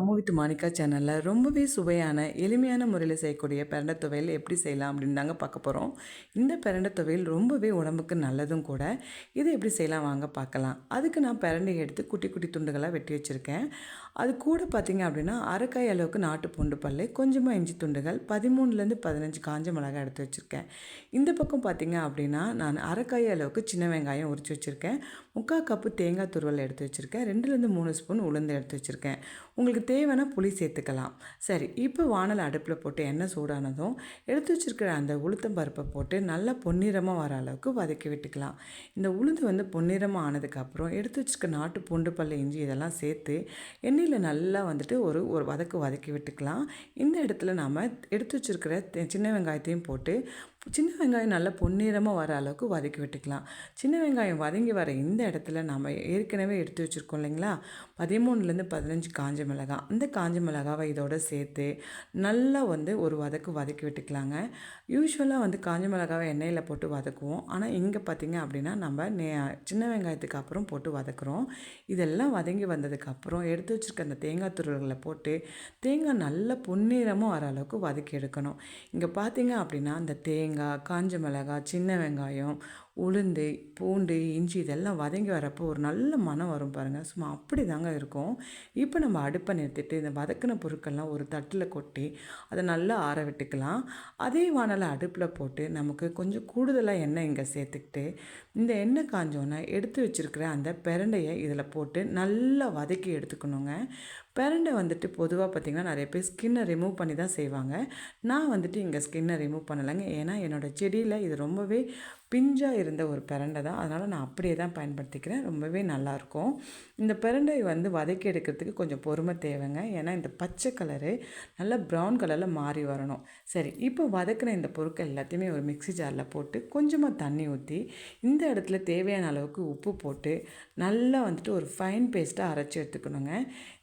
Ammu with Manika சேனலில் ரொம்பவே சுவையான எளிமையான முறையில் செய்யக்கூடிய பிரண்டை துவையல் எப்படி செய்யலாம் அப்படின்னு தாங்க பார்க்க போகிறோம் இந்த பிரண்டை துவையல் ரொம்பவே உடம்புக்கு நல்லதும் கூட. இதை எப்படி செய்யலாம் வாங்க பார்க்கலாம். அதுக்கு நான் பிரண்டையை எடுத்து குட்டி குட்டி துண்டுகளாக வெட்டி வச்சுருக்கேன். அது கூட பார்த்திங்க அப்படின்னா அரைக்காய் அளவுக்கு நாட்டு பூண்டு பல்லு கொஞ்சமாக இஞ்சி துண்டுகள் பதிமூணுலேருந்து பதினஞ்சு காஞ்ச மிளகாய் எடுத்து வச்சுருக்கேன். இந்த பக்கம் பார்த்திங்க அப்படின்னா நான் அரைக்காய் அளவுக்கு சின்ன வெங்காயம் உரித்து வச்சுருக்கேன். முக்கால் கப்பு தேங்காய் துருவல் எடுத்து வச்சுருக்கேன். ரெண்டுலேருந்து மூணு ஸ்பூன் உளுந்து எடுத்து வச்சுருக்கேன். உங்களுக்கு தேவையான புளி சேர்த்துக்கலாம். சரி இப்போ வானல் அடுப்பில் போட்டு எண்ணெய் சூடானதும் எடுத்து வச்சுருக்கிற அந்த உளுத்தம் பருப்பை போட்டு நல்லா பொன்னிறமாக வர அளவுக்கு வதக்கி விட்டுக்கலாம். இந்த உளுந்து வந்து பொன்னிறமாக ஆனதுக்கப்புறம் எடுத்து வச்சுருக்க நாட்டு பூண்டு பல்லு இஞ்சி இதெல்லாம் சேர்த்து எண்ணெயில் நல்லா வந்துட்டு ஒரு ஒரு வதக்கு வதக்கி விட்டுக்கலாம். இந்த இடத்துல நாம் எடுத்து வச்சுருக்கிற சின்ன வெங்காயத்தையும் போட்டு சின்ன வெங்காயம் நல்லா பொன்னிறமாக வர அளவுக்கு வதக்கி விட்டுக்கலாம். சின்ன வெங்காயம் வதங்கி வர இந்த இடத்துல நம்ம ஏற்கனவே எடுத்து வச்சுருக்கோம் இல்லைங்களா? பதிமூணுலேருந்து பதினஞ்சு காஞ்ச மிளகாய் அந்த காஞ்ச மிளகாவை இதோட சேர்த்து நல்லா வந்து ஒரு வதக்கு வதக்கி விட்டுக்கலாங்க. யூஸ்வலாக வந்து காஞ்ச மிளகாவை எண்ணெயில் போட்டு வதக்குவோம். ஆனால் இங்கே பார்த்திங்க அப்படின்னா நம்ம நே சின்ன வெங்காயத்துக்கு அப்புறம் போட்டு வதக்குறோம். இதெல்லாம் வதங்கி வந்ததுக்கப்புறம் எடுத்து வச்சுருக்க அந்த தேங்காய் துருள்களை போட்டு தேங்காய் நல்லா பொன்னிறமாக வர அளவுக்கு வதக்கி எடுக்கணும். இங்கே பார்த்திங்க அப்படின்னா அந்த தேங்காய் தேங்காய் காஞ்ச மிளகாய் சின்ன வெங்காயம் உளுந்து பூண்டு இஞ்சி இதெல்லாம் வதங்கி வரப்போ ஒரு நல்ல மனம் வரும் பாருங்கள் சும்மா அப்படி தாங்க இருக்கும். இப்போ நம்ம அடுப்பை நிறுத்திட்டு இந்த வதக்கின பொருட்கள்லாம் ஒரு தட்டில் கொட்டி அதை நல்லா ஆற விட்டுக்கலாம். அதே வானலை அடுப்பில் போட்டு நமக்கு கொஞ்சம் கூடுதலாக எண்ணெய் இங்கே சேர்த்துக்கிட்டு இந்த எண்ணெய் காஞ்சோன்னே எடுத்து வச்சுருக்கிற அந்த பிரண்டையை இதில் போட்டு நல்லா வதக்கி எடுத்துக்கணுங்க. பிரண்டை வந்துட்டு பொதுவாக பார்த்திங்கன்னா நிறைய பேர் ஸ்கின்னை ரிமூவ் பண்ணி தான் செய்வாங்க. நான் வந்துட்டு இங்கே ஸ்கின்னை ரிமூவ் பண்ணலைங்க. ஏன்னா என்னோடய செடியில் இது ரொம்பவே பிஞ்சாக இருந்த ஒரு பிரண்டை தான். அதனால் நான் அப்படியே தான் பயன்படுத்திக்கிறேன். ரொம்பவே நல்லாயிருக்கும். இந்த பிரண்டை வந்து வதக்கி எடுக்கிறதுக்கு கொஞ்சம் பொறுமை தேவைங்க. ஏன்னா இந்த பச்சை கலரு நல்லா ப்ரௌன் கலரில் மாறி வரணும். சரி இப்போ வதக்கின இந்த பொருட்கள் எல்லாத்தையுமே ஒரு மிக்சி ஜாரில் போட்டு கொஞ்சமாக தண்ணி ஊற்றி இந்த இடத்துல தேவையான அளவுக்கு உப்பு போட்டு நல்லா வந்துட்டு ஒரு ஃபைன் பேஸ்ட்டாக அரைச்சி எடுத்துக்கணுங்க.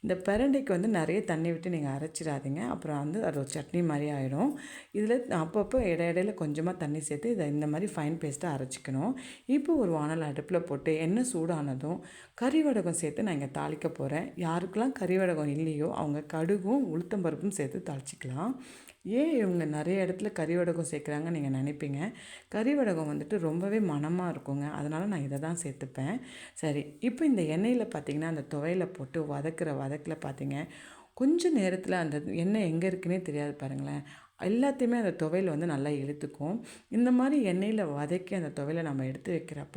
இந்த பிரண்டைக்கு வந்து நிறைய தண்ணி விட்டு நீங்கள் அரைச்சிடாதீங்க. அப்புறம் வந்து அது ஒரு சட்னி மாதிரி ஆகிடும் இதில் அப்பப்போ இடையிடையில் கொஞ்சமாக தண்ணி சேர்த்து இதை இந்த மாதிரி ஃபைன் பேஸ்ட் பேஸ்ட்டாக அரைச்சிக்கணும். இப்போ ஒரு வானல் அடுப்பில் போட்டு எண்ணெய் சூடானதும் கறி வடகம் சேர்த்து நான் இங்கே தாளிக்க போகிறேன் யாருக்கெல்லாம் கறி வடகம் இல்லையோ அவங்க கடுகும் உளுத்தம்பருப்பும் சேர்த்து தாளிச்சிக்கலாம். ஏன் இவங்க நிறைய இடத்துல கறி வடகம் சேர்க்குறாங்கன்னு நீங்கள் நினைப்பீங்க? கறி வடகம் வந்துட்டு ரொம்பவே மனமாக இருக்குங்க. அதனால் நான் இதை தான் சேர்த்துப்பேன். சரி இப்போ இந்த எண்ணெயில் பார்த்தீங்கன்னா அந்த துவையில் போட்டு வதக்கிற வதக்கில் பார்த்தீங்க கொஞ்சம் நேரத்தில் அந்த எண்ணெய் எங்கே இருக்குன்னே தெரியாது பாருங்களேன். எல்லாத்தையுமே அந்த துவையில் வந்து நல்லா இழுத்துக்கும். இந்த மாதிரி எண்ணெயில் வதக்கி அந்த துவையில நம்ம எடுத்து வைக்கிறப்ப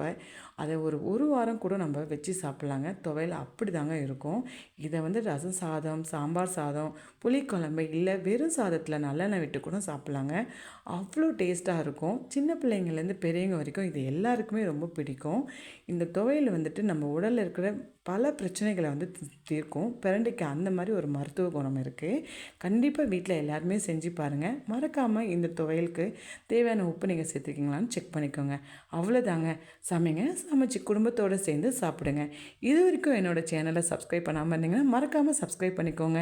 அதை ஒரு ஒரு வாரம் கூட நம்ம வச்சு சாப்பிட்லாங்க. துவையில் அப்படி தாங்க இருக்கும். இதை வந்து ரசம் சாதம் சாம்பார் சாதம் புளிக்குழம்பு இல்லை வெறும் சாதத்தில் நல்லெண்ணெய் விட்டு கூட சாப்பிட்லாங்க. அவ்வளோ டேஸ்ட்டாக இருக்கும். சின்ன பிள்ளைங்கள்லேருந்து பெரியவங்க வரைக்கும் இது எல்லாருக்குமே ரொம்ப பிடிக்கும். இந்த துவையில் வந்துட்டு நம்ம உடலில் இருக்கிற பல பிரச்சனைகளை வந்து தீர்க்கும். பிரண்டைக்கு அந்த மாதிரி ஒரு மருத்துவ குணம் இருக்குது கண்டிப்பாக வீட்டில் எல்லாருமே செஞ்சு பாருங்கள் மறக்காமல் இந்த துவையலுக்கு தேவையான உப்பு நீங்கள் சேர்த்துருக்கீங்களான்னு செக் பண்ணிக்கோங்க. அவ்வளோதாங்க சமைங்க சமைச்சு குடும்பத்தோடு சேர்ந்து சாப்பிடுங்க. இது வரைக்கும் என்னோடய சேனலை சப்ஸ்கிரைப் பண்ணாமல் இருந்தீங்கன்னா மறக்காமல் சப்ஸ்கிரைப் பண்ணிக்கோங்க.